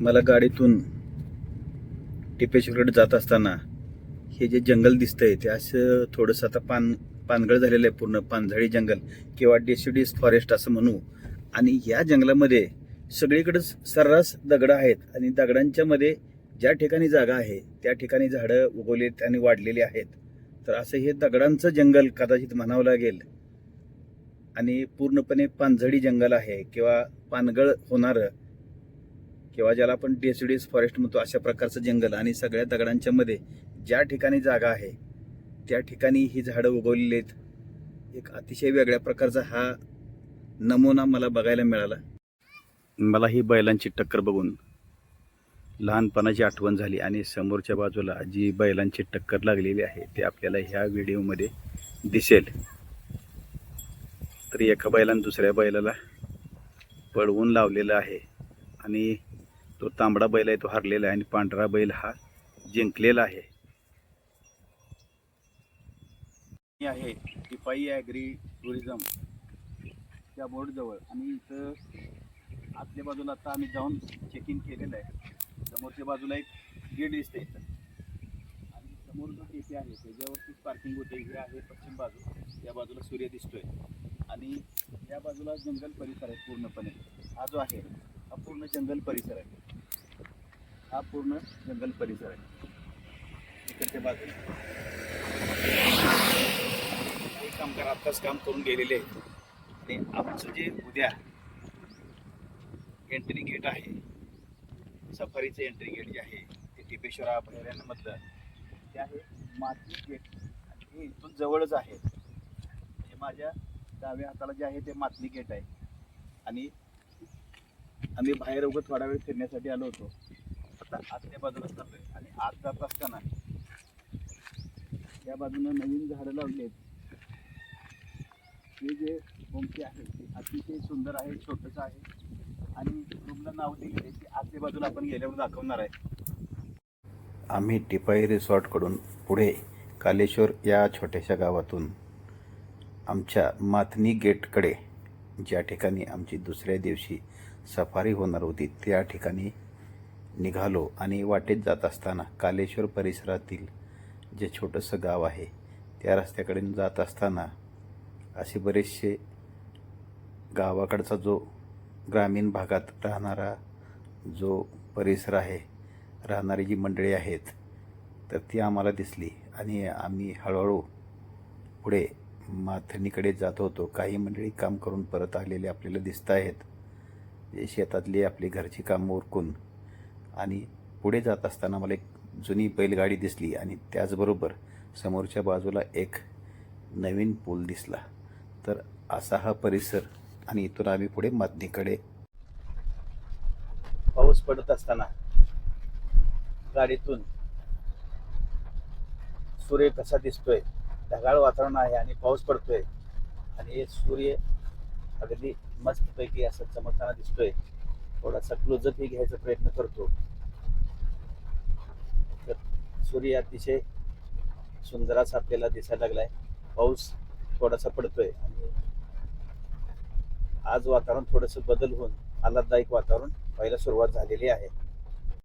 मला गाडीतून टिपेश्वरकडे जात असताना हे जे जंगल दिसतंय ते असं थोडंसं आता पान पानगळ झालेलं आहे पूर्ण पानझडी जंगल किंवा डेसिडीस फॉरेस्ट असं म्हणू. आणि या जंगलामध्ये सगळीकडेच सर्रास दगडं आहेत आणि दगडांच्या मध्ये ज्या ठिकाणी जागा आहे त्या ठिकाणी झाडं उगवलेत आणि वाढलेली आहेत. तर असं हे दगडांचं जंगल कदाचित म्हणावं लागेल. आणि पूर्णपणे पानझडी जंगल आहे किंवा पानगळ होणारं किंवा ज्याला आपण डेसिडियस फॉरेस्ट म्हणतो अशा प्रकारचं जंगल आणि सगळ्या दगडांच्या मध्ये ज्या ठिकाणी जागा आहे त्या ठिकाणी ही झाडं उगवलेली आहेत. एक अतिशय वेगळ्या प्रकारचा हा नमुना मला बघायला मिळाला. मला ही बैलांची टक्कर बघून लहानपणाची आठवण झाली आणि समोरच्या बाजूला जी बैलांची टक्कर लागलेली आहे ते आपल्याला ह्या व्हिडिओमध्ये दिसेल. तर एका बैलानं दुसऱ्या बैलाला पळवून लावलेलं आहे आणि तो तांबडा बैल आहे तो हरलेला आहे आणि पांढरा बैल हा जिंकलेला आहे. आहे टिपाई ॲग्री टुरिझम. त्या बोर्डजवळ. आणि इथं आतल्या बाजूला आता आम्ही जाऊन चेक इन केलेलं आहे. समोरच्या बाजूला एक गेट दिसते इथं. आणि समोर जो केसी आहे त्याच्यावरती पार्किंग होते. हे आहे पश्चिम बाजू. या बाजूला सूर्य दिसतोय. आणि या बाजूला जंगल परिसर आहे पूर्णपणे. हा जो आहे हा पूर्ण जंगल परिसर आहे. हा पूर्ण जंगल परिसर आहे. इकडच्या बाजूला. काही कामगार आत्ताच काम करून गेलेले आहेत. आणि आमचं जे उद्या एंट्री गेट आहे सफारीचं एंट्री गेट जे आहे ते टिपेश्वर अभयारण्यामधलं ते आहे माती गेट आणि हे इथून जवळच आहे. हे माझ्या डाव्या हाताला जे आहे ते मातली गेट आहे. आणि आम्ही बाहेर उगत थोडा वेळ फिरण्यासाठी आलो होतो. आता आतल्या बाजूला चाललोय. आणि आत जात असताना या बाजूनं नवीन झाडं लावली आहेत. हे जे होमस्टे आहे ते अतिशय सुंदर आहे छोटंसं आहे. आणि रूमला नाव दिलेलं आहे ते आतल्या बाजूला आपण गेल्यावर दाखवणार आहे. आम्ही टिपाई रिसॉर्टकडून पुढे कालेश्वर या छोट्याशा गावातून आमच्या माथनी गेटकडे ज्या ठिकाणी आमची दुसऱ्या दिवशी सफारी होणार होती त्या ठिकाणी निघालो आणि वाटेत जात असताना कालेश्वर परिसरातील जे छोटंसं गाव आहे त्या रस्त्याकडे जात असताना असे बरेचसे गावाकडचा जो ग्रामीण भागात राहणारा जो परिसर आहे राहणारी जी मंडळी आहेत तर ती आम्हाला दिसली. आणि आम्ही हळूहळू पुढे माथणीकडे जात होतो. काही मंडळी काम करून परत आलेले आपल्याला दिसत आहेत. जे शेतातली आपली घरची कामं उरकून आणि पुढे जात असताना मला एक जुनी बैलगाडी दिसली आणि त्याचबरोबर समोरच्या बाजूला एक नवीन पूल दिसला. तर असा हा परिसर आणि इथून आम्ही पुढे मातनीकडे पाऊस पडत असताना गाडीतून सूर्य कसा दिसतोय ढगाळ वातावरण आहे आणि पाऊस पडतोय आणि सूर्य अगदी मस्तपैकी असं चमकताना दिसतोय. थोडासा क्लोजअपही घ्यायचा प्रयत्न करतो. तर सूर्य अतिशय सुंदर असा आपल्याला दिसायला लागलाय. पाऊस थोडासा पडतोय आणि आज वातावरण थोडंसं बदल होऊन आल्हाददायक वातावरण व्हायला सुरुवात झालेली आहे.